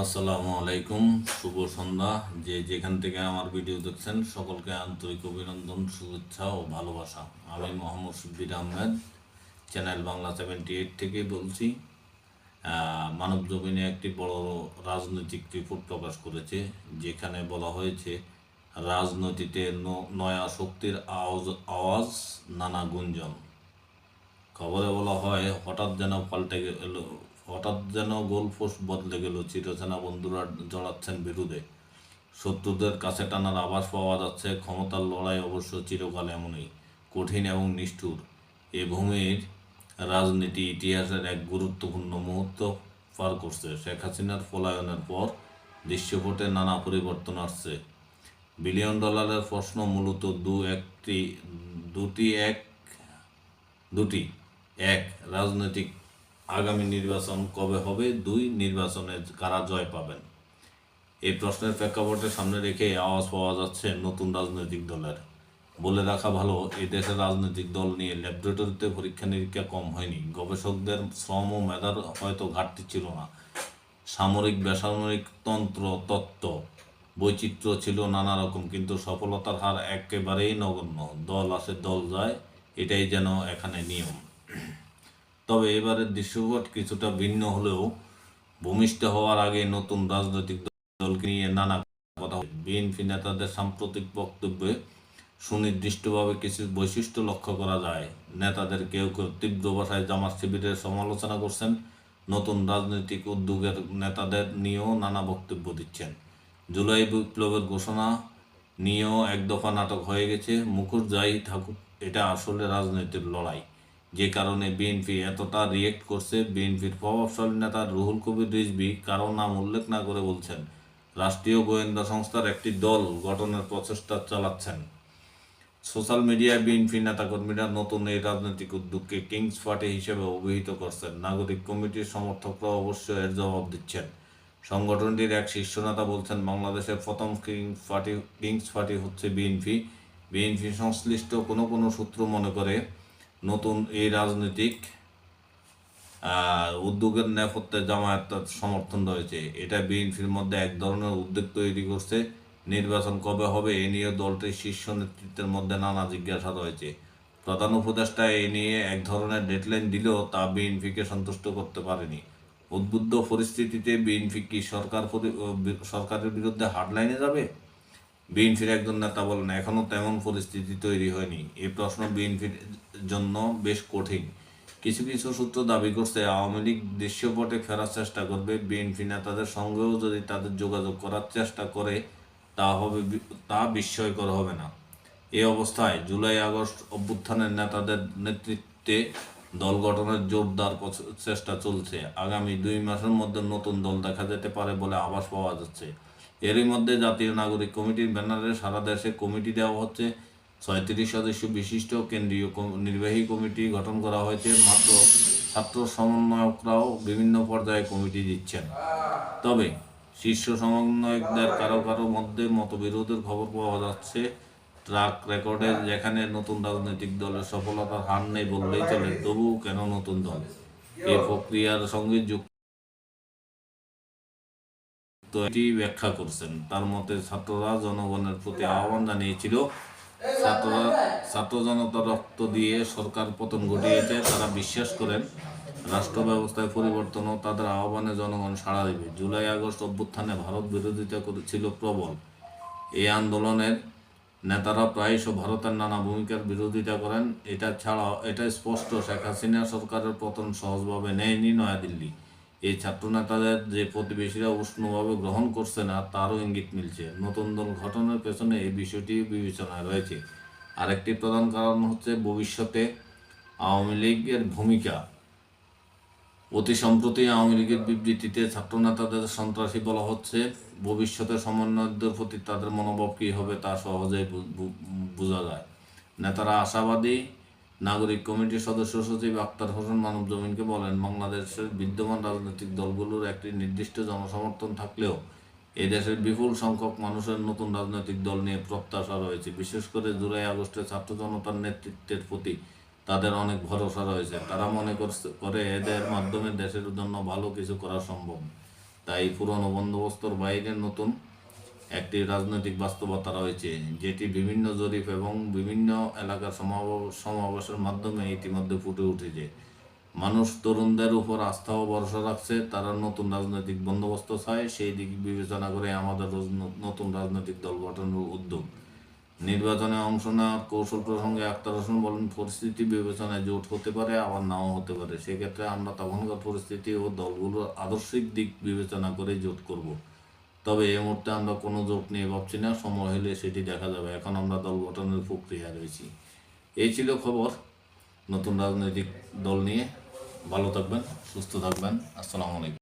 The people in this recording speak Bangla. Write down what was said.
আসসালামু আলাইকুম, শুভ সন্ধ্যা। যে যেখান থেকে আমার ভিডিও দেখছেন, সকলকে আন্তরিক অভিনন্দন, শুভেচ্ছা ও ভালোবাসা। আমি Mohammad Subbir Ahmed, channel Bangla seventy eight থেকে বলছি মানব জমিনে একটি বড় রাজনৈতিক রিপোর্ট প্রকাশ করেছে, যেখানে বলা হয়েছে, রাজনীতিতে নয়া শক্তির আওয়াজ আওয়াজ, নানা গুঞ্জন। খবরে বলা হয়, হঠাৎ যেন পাল্টে গেল হঠাৎ যেন গোলপোস্ট বদলে গেল চিরচেনা বন্ধুরা জড়াচ্ছেন বিরুদ্ধে। শত্রুদের কাছে টানার আভাস পাওয়া যাচ্ছে, ক্ষমতার লড়াই অবশ্য চিরকাল এমনই, কঠিন এবং নিষ্ঠুর। এ ভূমির রাজনীতি ইতিহাসের এক গুরুত্বপূর্ণ মুহূর্ত পার করছে। শেখ হাসিনার পলায়নের পর দৃশ্যপটে নানা পরিবর্তন আসছে। বিলিয়ন ডলারের প্রশ্ন মূলত দু একটি, দুটি এক দুটি এক রাজনৈতিক আগামী নির্বাচন কবে হবে? দুই নির্বাচনে কারা জয় পাবেন? এই প্রশ্নের প্রেক্ষাপটে সামনে রেখে আওয়াজ পাওয়া যাচ্ছে নতুন রাজনৈতিক দলের। বলে রাখা ভালো, এই দেশের রাজনৈতিক দল নিয়ে ল্যাবরেটরিতে পরীক্ষা নিরীক্ষা কম হয়নি। গবেষকদের শ্রম ও মেধার হয়তো ঘাটতি ছিল না। সামরিক বেসামরিক তন্ত্র, তত্ত্ব, বৈচিত্র্য ছিল নানা রকম, কিন্তু সফলতার হার একেবারেই নগণ্য। দল আসে, দল যায়, এটাই যেন এখানে নিয়ম। তবে এবারের দৃশ্যপট কিছুটা ভিন্ন হলেও ভূমিষ্ঠ হওয়ার আগে নতুন রাজনৈতিক দলকে নিয়ে নানা কথা। বিএনপি নেতাদের সাম্প্রতিক বক্তব্যে সুনির্দিষ্টভাবে কিছু বৈশিষ্ট্য লক্ষ্য করা যায়। নেতাদের কেউ কেউ তীব্র ভাষায় জামাত শিবিরের সমালোচনা করছেন। নতুন রাজনৈতিক উদ্যোগের নেতাদের নিয়েও নানা বক্তব্য দিচ্ছেন। জুলাই বিপ্লবের ঘোষণা নিয়েও এক দফা নাটক হয়ে গেছে। মুখোশ যাই থাকুক, এটা আসলে রাজনৈতিক লড়াই। যে কারণে বিএনপি এতটা রিয়েক্ট করছে বিএনপির প্রভাবশালী নেতা রুহুল কবির রিজভি কারও নাম উল্লেখ না করে বলছেন, রাষ্ট্রীয় গোয়েন্দা সংস্থার একটি দল গঠনের প্রচেষ্টা চালাচ্ছেন। সোশ্যাল মিডিয়ায় বিএনপি নেতাকর্মীরা নতুন এই রাজনৈতিক উদ্যোগকে কিংস পার্টি হিসেবে অভিহিত করছেন। নাগরিক কমিটির সমর্থকরা অবশ্য এর জবাব দিচ্ছেন। সংগঠনটির এক শীর্ষ নেতা বলছেন, বাংলাদেশের প্রথম কিংস পার্টি কিংস পার্টি হচ্ছে বিএনপি বিএনপি সংশ্লিষ্ট কোনো কোনো সূত্র মনে করে নতুন এই রাজনৈতিক উদ্যোগের নেপথ্যে জামায়াত সমর্থন রয়েছে। এটা বিএনপির মধ্যে এক ধরনের উদ্যোগ তৈরি করছে। নির্বাচন কবে হবে এ নিয়ে দলটির শীর্ষ নেতৃত্বের মধ্যে নানা জিজ্ঞাসা রয়েছে। প্রধান উপদেষ্টা এ নিয়ে এক ধরনের ডেডলাইন দিলেও তা বিএনপিকে সন্তুষ্ট করতে পারেনি। উদ্বুদ্ধ পরিস্থিতিতে বিএনপি কি সরকার সরকারের বিরুদ্ধে হার্ডলাইনে যাবে? বিএনপির একজন নেতা বলেন এখনও তেমন পরিস্থিতি তৈরি হয়নি। এই প্রশ্ন বিএনপির জন্য বেশ কঠিন। কিছু কিছু সূত্র দাবি করছে, আওয়ামী লীগ দৃশ্যপটে ফেরার চেষ্টা করবে। বিএনপি নেতাদের সঙ্গেও যদি তাদের যোগাযোগ করার চেষ্টা করে, তা হবে তা বিস্ময়কর হবে না। এ অবস্থায় জুলাই আগস্ট অভ্যুত্থানের নেতাদের নেতৃত্বে দল গঠনের জোরদার চেষ্টা চলছে। আগামী দুই মাসের মধ্যে নতুন দল দেখা যেতে পারে বলে আভাস পাওয়া যাচ্ছে। এরই মধ্যে জাতীয় নাগরিক কমিটির ব্যানারে সারা দেশে কমিটি দেওয়া হচ্ছে। ছয়ত্রিশ সদস্য বিশিষ্ট কেন্দ্রীয় নির্বাহী কমিটি গঠন করা হয়েছে। মাত্র ছাত্র সমন্বয়করাও বিভিন্ন পর্যায়ে কমিটি দিচ্ছেন। তবে শীর্ষ সমন্বয়কদের কারও কারও মধ্যে মতবিরোধের খবর পাওয়া যাচ্ছে। ট্রাক রেকর্ডে যেখানে নতুন রাজনৈতিক দলের সফলতার হার নেই বললেই চলে তবু কেন নতুন দল? এই প্রক্রিয়ার সঙ্গে যুক্ত তো এটি ব্যাখ্যা করছেন। তার মতে ছাত্ররা জনগণের প্রতি আহ্বান জানিয়েছিল, ছাত্ররা ছাত্র জনতা রক্ত দিয়ে সরকার পতন ঘটিয়েছে, তারা বিশ্বাস করেন রাষ্ট্র ব্যবস্থায় পরিবর্তন ও তাদের আহ্বানে জনগণ সাড়া দেবে। জুলাই আগস্ট অভ্যুত্থানে ভারত বিরোধিতা করেছিল প্রবল। এই আন্দোলনের নেতারা প্রায়শ ভারতের নানা ভূমিকার বিরোধিতা করেন। এটা ছাড়াও এটা স্পষ্ট, শেখ হাসিনা সরকারের পতন সহজভাবে নেয়নি নয়াদিল্লি। এই ছাত্রনেতাদের যে প্রতিবেশীরা উষ্ণভাবে গ্রহণ করছে না, তারও ইঙ্গিত মিলছে। নতুন দল গঠনের পেছনে এই বিষয়টি বিবেচনায় রয়েছে। আরেকটি প্রধান কারণ হচ্ছে ভবিষ্যতে আওয়ামী লীগের ভূমিকা। অতি সম্প্রতি আওয়ামী লীগের বিবৃতিতে ছাত্রনেতাদের সন্ত্রাসী বলা হচ্ছে, ভবিষ্যতে সমন্বয়কদের প্রতি তাদের মনোভাব কী হবে তা সহজেই বোঝা যায়। নেতারা আশাবাদী নাগরিক কমিটির সদস্য সচিব আক্তার হোসেন মানব জমিনকে বলেন, বাংলাদেশের বিদ্যমান রাজনৈতিক দলগুলোর একটি নির্দিষ্ট জনসমর্থন থাকলেও এই দেশের বিপুল সংখ্যক মানুষের নতুন রাজনৈতিক দল নিয়ে প্রত্যাশা রয়েছে। বিশেষ করে জুলাই আগস্টে ছাত্র জনতার নেতৃত্বের প্রতি তাদের অনেক ভরসা রয়েছে। তারা মনে করে এদের মাধ্যমে দেশের জন্য ভালো কিছু করা সম্ভব। তাই পুরনো বন্দোবস্তর বাইরে নতুন একটি রাজনৈতিক বাস্তবতা রয়েছে, যেটি বিভিন্ন জরিপ এবং বিভিন্ন এলাকার সমাব- সমাবেশের মাধ্যমে ইতিমধ্যে ফুটে উঠেছে। মানুষ তরুণদের উপর আস্থা ও ভরসা রাখছে, তারা নতুন রাজনৈতিক বন্দোবস্ত চায়, সেই দিক বিবেচনা করে আমাদের নতুন রাজনৈতিক দল গঠনের উদ্যোগ। নির্বাচনে অংশ নেওয়ার কৌশল প্রসঙ্গে আক্তার হোসেন বলেন, পরিস্থিতি বিবেচনায় জোট হতে পারে, আবার নাও হতে পারে। সেক্ষেত্রে আমরা তখনকার পরিস্থিতি ও দলগুলোর আদর্শিক দিক বিবেচনা করে জোট করব। তবে এই মুহূর্তে আমরা কোনো জোট নিয়ে ভাবছি না, সময় হলে সেটি দেখা যাবে। এখন আমরা দল গঠনের প্রক্রিয়া রয়েছি। এই ছিল খবর। নতুন রাজনৈতিক দল নিয়ে ভালো থাকবেন, সুস্থ থাকবেন। আসসালামু আলাইকুম।